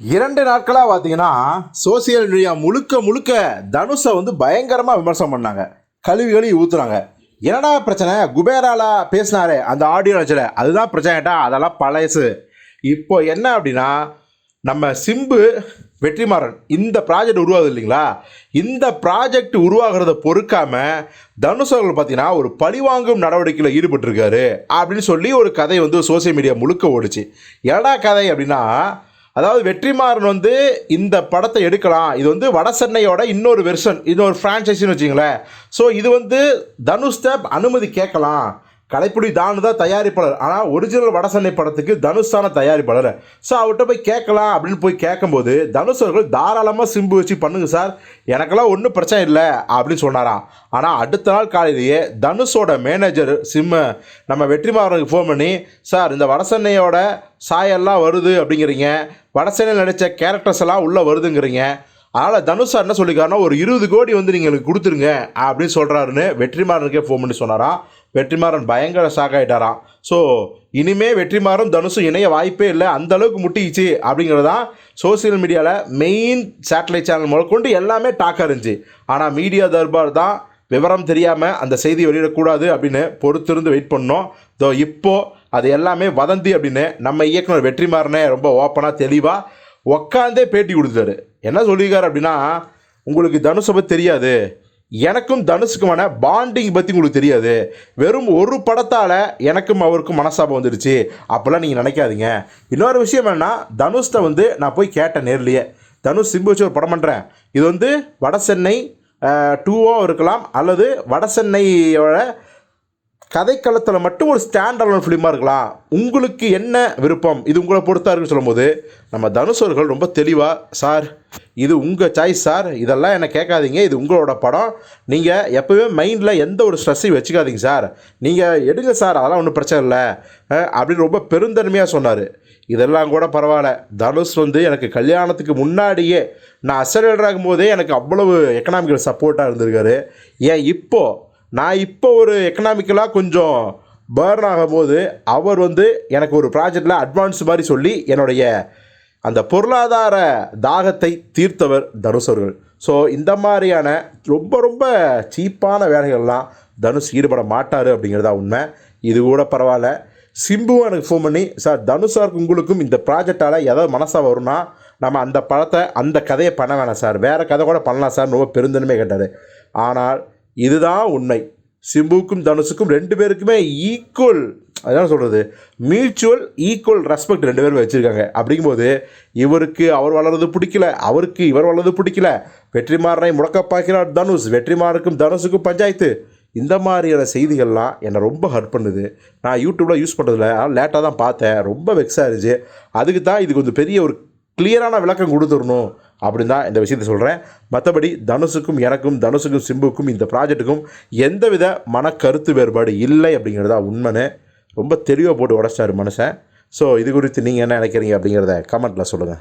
இரண்டு நாட்களாக பார்த்தீங்கன்னா சோசியல் மீடியா முழுக்க முழுக்க தனுஷை வந்து பயங்கரமாக விமர்சனம் பண்ணாங்க. கழுவி கழுவி ஊற்றுனாங்க என்னடா பிரச்சனை? குபேராலா பேசினாரே அந்த ஆடியோ வச்சுல அதுதான் பிரச்சனைட்டா அதெல்லாம் பழசு. இப்போ என்ன அப்படின்னா நம்ம சிம்பு வெற்றிமாறன் இந்த ப்ராஜெக்ட் உருவாகுது இல்லைங்களா? இந்த ப்ராஜெக்ட் உருவாகிறத பொறுக்காம தனுஷ் அவர்கள் பார்த்தீங்கன்னா ஒரு பழிவாங்கும் நடவடிக்கையில் ஈடுபட்டிருக்காரு. அப்படின்னு சொல்லி ஒரு கதை வந்து சோசியல் மீடியா முழுக்க ஓடுச்சு. என்னடா கதை அப்படின்னா அதாவது வெற்றிமாறன் வந்து இந்த படத்தை எடுக்கலாம். இது வந்து வட சென்னையோட இன்னொரு வெர்ஷன் இன்னொரு ஃப்ரான்ச்சைஸின்னு வச்சுங்களேன். ஸோ இது வந்து தனுஷ்ட அனுமதி கேட்கலாம். கலைப்புடி தானு தான் தயாரிப்பாளர். ஆனால் ஒரிஜினல் வட சென்னை படத்துக்கு தனுஷ் தானே தயாரிப்பாளர். ஸோ அவர்கிட்ட போய் கேட்கலாம் அப்படின்னு போய் கேட்கும்போது தனுஷ் அவர்கள் தாராளமாக சிம்பு வச்சு பண்ணுங்க சார். எனக்கெல்லாம் ஒன்றும் பிரச்சனை இல்லை அப்படின்னு சொன்னாராம். ஆனால் அடுத்த நாள் காலையிலேயே தனுஷோட மேனேஜர் சிம்ம நம்ம வெற்றிமாறனுக்கு ஃபோன் பண்ணி சார் இந்த வட சென்னையோட சாயெல்லாம் வருது அப்படிங்கிறீங்க. வடசென்னையில் நடித்த கேரக்டர்ஸ் எல்லாம் உள்ளே வருதுங்கிறீங்க. அதனால் தனுஷ் சார் என்ன சொல்லியிருக்காருன்னா ஒரு இருபது கோடி வந்து நீங்கள் எனக்கு கொடுத்துருங்க அப்படின்னு சொல்கிறாருன்னு வெற்றிமாறனுக்கே ஃபோன் பண்ணி சொன்னாராம். வெற்றிமாறன் பயங்கர ஷாக் ஆகிட்டாராம் ஸோ இனிமே வெற்றிமாறும் தனுஷும் இணைய வாய்ப்பே இல்லை. அந்த அளவுக்கு முட்டிக்கிச்சு அப்படிங்கிறது தான் சோசியல் மீடியாவில் மெயின் சேட்டலைட் சேனல் முதற்கொண்டு எல்லாமே டாக்காக இருந்துச்சு. ஆனால் மீடியா தர்பார் தான் விவரம் தெரியாமல் அந்த செய்தி வெளியிடக்கூடாது அப்படின்னு பொறுத்திருந்து வெயிட் பண்ணோம். தோ இப்போது அது எல்லாமே வதந்தி அப்படின்னு நம்ம இயக்குனர் வெற்றிமாறனே ரொம்ப ஓப்பனாக தெளிவாக உக்காந்தே பேட்டி கொடுத்தாரு. என்ன சொல்லியிருக்காரு அப்படின்னா உங்களுக்கு தனுஷை பற்றி தெரியாது. எனக்கும் தனுஷுக்குமான பாண்டிங் பற்றி உங்களுக்கு தெரியாது. வெறும் ஒரு படத்தால் எனக்கும் அவருக்கும் மனசாபம் வந்துடுச்சு. அப்போல்லாம் நீங்கள் நினைக்காதீங்க. இன்னொரு விஷயம் என்னன்னா தனுஷ்ட வந்து நான் போய் கேட்டேன் நேர்லேயே. தனுஷ் சிம்பு வச்சு ஒரு படம் பண்ணுறேன் இது வந்து வட சென்னை டூவோ இருக்கலாம் அல்லது வட சென்னையோட கதைக்களத்தில் மட்டும் ஒரு ஸ்டாண்ட் அலோன் ஃபிலிமாக இருக்கலாம். உங்களுக்கு என்ன விருப்பம்? இது உங்களை பொறுத்தா இருக்குன்னு சொல்லும்போது நம்ம தனுஷர்கள் ரொம்ப தெளிவாக சார் இது உங்கள் சாய்ஸ் சார். இதெல்லாம் என்ன கேட்காதீங்க. இது உங்களோட படம். நீங்கள் எப்போவுமே மைண்டில் எந்த ஒரு ஸ்ட்ரெஸ்ஸையும் வச்சுக்காதீங்க சார். நீங்கள் எடுங்க சார். அதெல்லாம் ஒன்றும் பிரச்சனை இல்லை. அப்படின்னு ரொம்ப பெருந்தன்மையாக சொன்னார். இதெல்லாம் கூட பரவாயில்ல. தனுஷ் வந்து எனக்கு கல்யாணத்துக்கு முன்னாடியே நான் அசரேடர் ஆகும்போதே எனக்கு அவ்வளவு எக்கனாமிக்கல் சப்போர்ட்டாக இருந்திருக்காரு. ஏன் இப்போது நான் இப்போ ஒரு எக்கனாமிக்கலாக கொஞ்சம் பேர்ன் ஆகும்போது அவர் வந்து எனக்கு ஒரு ப்ராஜெக்டில் அட்வான்ஸ் மாதிரி சொல்லி என்னுடைய அந்த பொருளாதார தாகத்தை தீர்த்தவர் தனுஷ் அவர்கள். ஸோ இந்த மாதிரியான ரொம்ப ரொம்ப சீப்பான வேலைகள்லாம் தனுஷ் ஈடுபட மாட்டார் அப்படிங்கிறதா உண்மை. இது கூட பரவாயில்ல. சிம்புவும் எனக்கு ஃபோன் பண்ணி சார் தனுஷாருக்கு உங்களுக்கும் இந்த ப்ராஜெக்டால் ஏதாவது மனசாக வரும்னா நம்ம அந்த படத்தை அந்த கதையை பண்ண வேணாம் சார். வேறு கதை கூட பண்ணலாம் சார். ரொம்ப பெருந்தன்மை கேட்டார். ஆனால் இதுதான் உண்மை. சிம்புவுக்கும் தனுஷுக்கும் ரெண்டு பேருக்குமே ஈக்குவல் அதான் சொல்கிறது மியூச்சுவல் ஈக்குவல் ரெஸ்பெக்ட் ரெண்டு பேரும் வச்சுருக்காங்க. அப்படிங்கும்போது இவருக்கு அவர் வளர்றது பிடிக்கல அவருக்கு இவர் வளர்றது பிடிக்கல. வெற்றிமாறனை முடக்கப்பாக்கிறார் தனுஷ் வெற்றிமாறனுக்கும் தனுஷுக்கும் பஞ்சாயத்து. இந்த மாதிரியான செய்திகள்லாம் என்னை ரொம்ப ஹர்ட் பண்ணுது. நான் யூடியூப்பில் யூஸ் பண்ணுறதில்ல ஆனால் லேட்டாக தான் பார்த்தேன் ரொம்ப வெக்ஸாக இருந்துச்சு. அதுக்கு தான் இது கொஞ்சம் பெரிய ஒரு கிளியரான விளக்கம் கொடுத்துடணும். அப்படின்னு தான் இந்த விஷயத்தை சொல்கிறேன் மற்றபடி தனுஷுக்கும் எனக்கும் தனுஷுக்கும் சிம்புக்கும் இந்த ப்ராஜெக்ட்டுக்கும் எந்தவித மன கருத்து வேறுபாடு இல்லை அப்படிங்கிறதா உண்மைன்னு ரொம்ப தெளிவாக போட்டு உடச்சிட்டாரு மனுஷன். ஸோ இது குறித்து நீங்கள் என்ன நினைக்கிறீங்க அப்படிங்கிறத கமெண்ட்டில் சொல்லுங்கள்